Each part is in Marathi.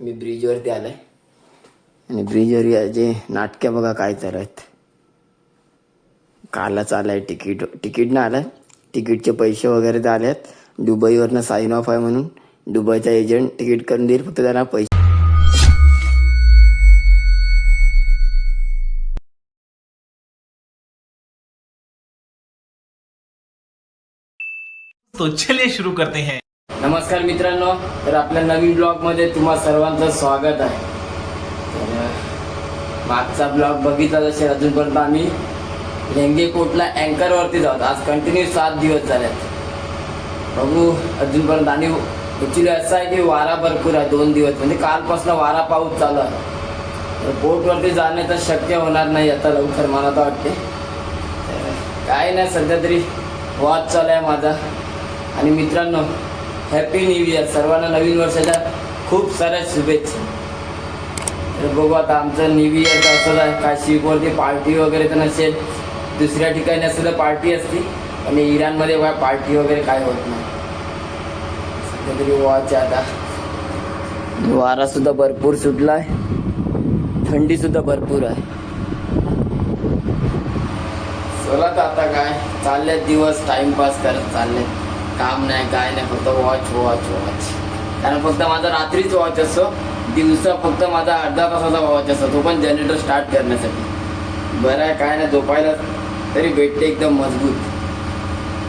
मी ब्रिजवरती आलोय. आणि ब्रिजवर याचे नाटकं बघा काय चालू आहेत. कालच आलाय तिकीट. तिकीट ना आलाय तिकीटचे पैसे वगैरे तर आलेत दुबईवरनं साईन ऑफ आहे म्हणून दुबईचा एजंट तिकीट करून देईल. फक्त त्यांना पैसे. तो चलिए शुरू करते हैं। नमस्कार मित्रांनो तर आपल्या नवीन ब्लॉगमध्ये तुम्हा सर्वांचं स्वागत आहे. तर मागचा ब्लॉग बघितला जसे अजूनपर्यंत आम्ही. लेंगे कोटला अँकरवरती जाऊत आज कंटिन्यू सात दिवस झालेत. बघू अजूनपर्यंत. आणि ॲक्च्युली असं आहे की वारा भरपूर आहे दोन दिवस. म्हणजे कालपासून वारा पाऊस चालू आहे. तर बोटवरती जाणे तर शक्य होणार नाही आता लवकर मला तर वाटते. काय नाही सध्या तरी वाद चालू आहे माझा. आणि मित्रांनो हॅपी न्यू इयर सर्वांना नवीन वर्षाच्या खूप साऱ्या शुभेच्छा. तर बघू आता आमचं न्यू इयर असं आहे काय शिपवरती पार्टी वगैरे तर नसेल. दुसऱ्या ठिकाणी असं तर पार्टी असती. आणि इराणमध्ये काय पार्टी वगैरे काय होत नाही. सध्या तरी वॉच आहे आता. वारासुद्धा भरपूर सुटला आहे थंडीसुद्धा भरपूर आहे. चला तर आता काय? चालले दिवस टाइमपास करत चालले काम नाही काय नाही फक्त वॉच वॉच वॉच कारण फक्त माझा रात्रीच वॉच असतो. दिवसा फक्त माझा अर्धा तासाचा वॉच असतो. तो पण जनरेटर स्टार्ट करण्यासाठी. बरं आहे काय नाही झोपायला तरी भेटते एकदम मजबूत.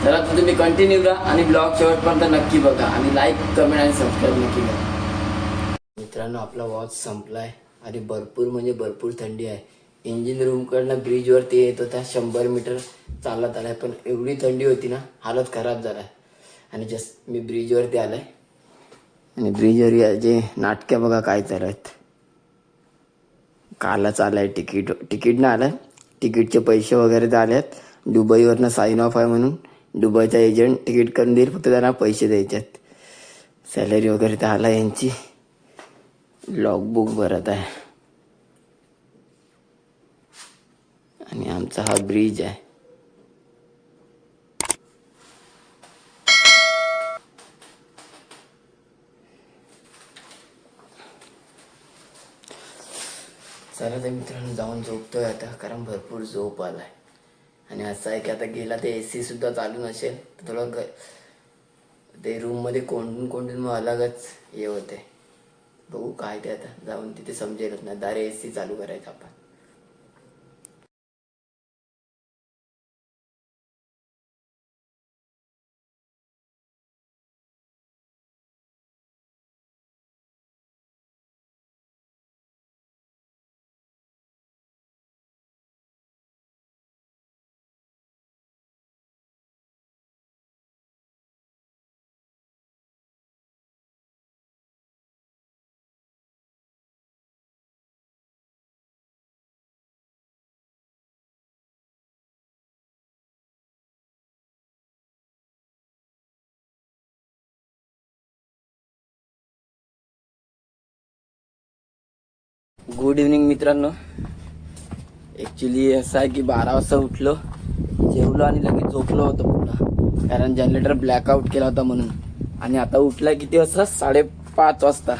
जरा तर तुम्ही कंटिन्यू राहा आणि ब्लॉग शेवटपर्यंत नक्की बघा. आणि लाईक कमेंट आणि सबस्क्राईब नक्की करा. मित्रांनो आपला वॉच संपला आहे आणि भरपूर म्हणजे भरपूर थंडी आहे. इंजिन रूमकडनं ब्रिजवरती येत होता. शंभर मीटर चालत आलाय. पण एवढी थंडी होती ना हालत खराब झाला आहे आणि जस्ट मी ब्रिजवरती आलाय. आणि ब्रिजवर जे नाटकं बघा काय चालू आहेत कालच आहे तिकीट. तिकीट आलं. आहे तिकीटचे पैसे वगैरे तर आले आहेत दुबईवरनं साईन ऑफ आहे म्हणून दुबईचा एजंट तिकीट करून देईल. फक्त त्यांना पैसे द्यायचे आहेत सॅलरी वगैरे तर आला यांची. लॉगबुक भरत आहे. आणि आमचा हा ब्रिज आहे चला तर मित्रांनो जाऊन झोपतोय आता कारण भरपूर झोप आला आहे आणि असं आहे की आता गेला ते ए सी सुद्धा चालू नसेल तर थोडं ग ते रूममध्ये कोंडून कोंडून मग अलगच हे होते बघू काय ते आता जाऊन तिथे समजेलच नाही दारे ए सी चालू करायचं आपण. गुड इव्हनिंग मित्रांनो. ॲक्च्युली असं आहे की बारा वाजता उठलो जेवलो आणि लगेच झोपलो होतो पुन्हा. कारण जनरेटर ब्लॅकआउट केला होता म्हणून. आणि आता उठला किती वाजता? साडेपाच वाजता.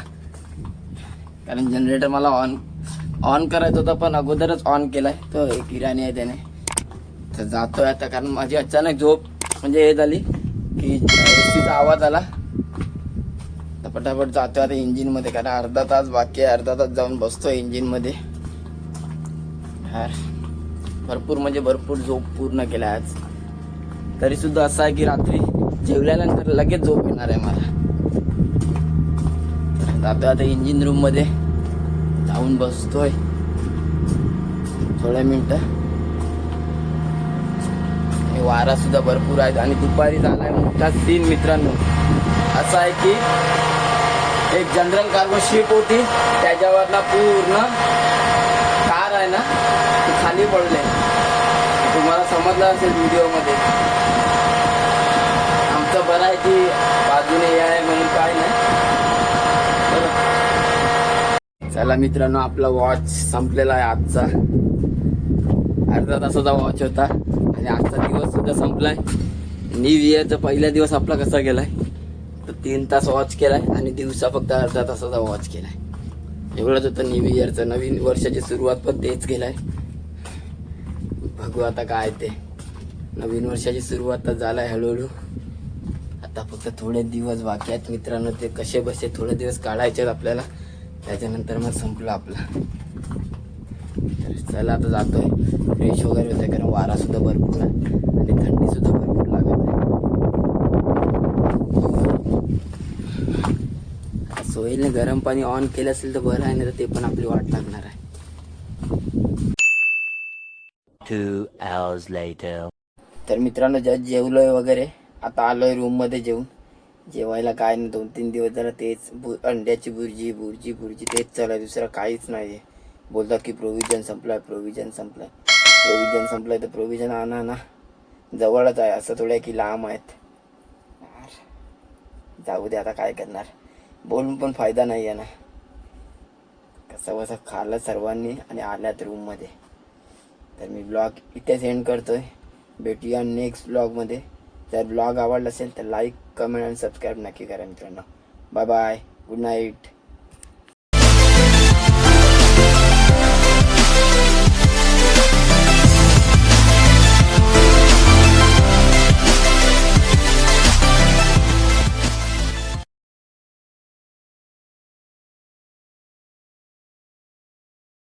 कारण जनरेटर मला ऑन ऑन करायचं होतं पण अगोदरच ऑन केलाय. तो एक इराणी आहे त्याने. तर जातोय आता कारण माझी अचानक झोप म्हणजे हे झाली की आवाज आला. पटापट जातो आता इंजिनमध्ये कारण अर्धा तास बाकी आहे. अर्धा तास जाऊन बसतो इंजिनमध्ये यार भरपूर म्हणजे भरपूर झोप पूर्ण केला आज. तरी सुद्धा असं आहे की रात्री जेवल्यानंतर लगेच झोप येणार आहे मला. जातो आता इंजिन रूममध्ये. जाऊन बसतोय. थोड्या मिनटं. आणि वारा सुद्धा भरपूर आहे आणि दुपारी झाला आहे मोठा तीन मित्रांनो. असं आहे की एक जनरल कार्गो शिप होती. त्याच्यावरला पूर्ण कार आहे ना ती खाली पडले. तुम्हाला समजलं असेल व्हिडिओमध्ये. आमचं बरं आहे की बाजूने हे आहे म्हणून काय नाही. चला मित्रांनो आपला वॉच संपलेला आहे आजचा. अर्धा तासाचा वॉच होता. आणि आजचा दिवस सुद्धा संपलाय. न्यू इयरचा पहिला दिवस आपला कसा गेलाय? तर तीन तास वॉच केलाय आणि दिवसा फक्त अर्धा तासाचा वॉच केलाय. एवढंच होतं न्यू इयरचं नवीन वर्षाची सुरुवात पण तेच केलाय. बघू आता काय ते. नवीन वर्षाची सुरुवात तर झालाय हळूहळू. आता फक्त थोडे दिवस बाकी आहेत. मित्रांनो ते कसे बसे थोडे दिवस काढायचे आहेत आपल्याला. त्याच्यानंतर मग संपलं आपलं. तर चला आता जातोय. फ्रेश वगैरे होतंय कारण वारा सुद्धा भरपूर आहे. आणि थंडी सुद्धा भरपूर लागत आहे. सोहेलने गरम पाणी ऑन केलं असेल तर बरं आहे तर ते पण आपली वाट लागणार आहे. तर मित्रांनो जस्ट जेवलोय वगैरे. आता आलोय रूममध्ये जेवून. जेवायला काय नाही दोन तीन दिवस झालं तेच. बु अंड्याची बुर्जी बुर्जी बुर्जी तेच चालू आहे. दुसरं काहीच नाही बोलतात की प्रोव्हिजन संपलाय प्रोव्हिजन संपलाय. प्रोव्हिजन संपलाय तर प्रोव्हिजन आणा ना. जवळच आहे असं थोड्या की लांब आहेत. जाऊ दे आता काय करणार. बोलून पण फायदा नाही आहे ना. कसं कसं खाल्लं सर्वांनी आणि आल्यात रूममध्ये तर मी ब्लॉग इथेच एंड करतोय. भेटूया नेक्स्ट ब्लॉगमध्ये जर ब्लॉग आवडला असेल तर लाईक कमेंट आणि सबस्क्राईब नक्की करा मित्रांनो. Bye bye good night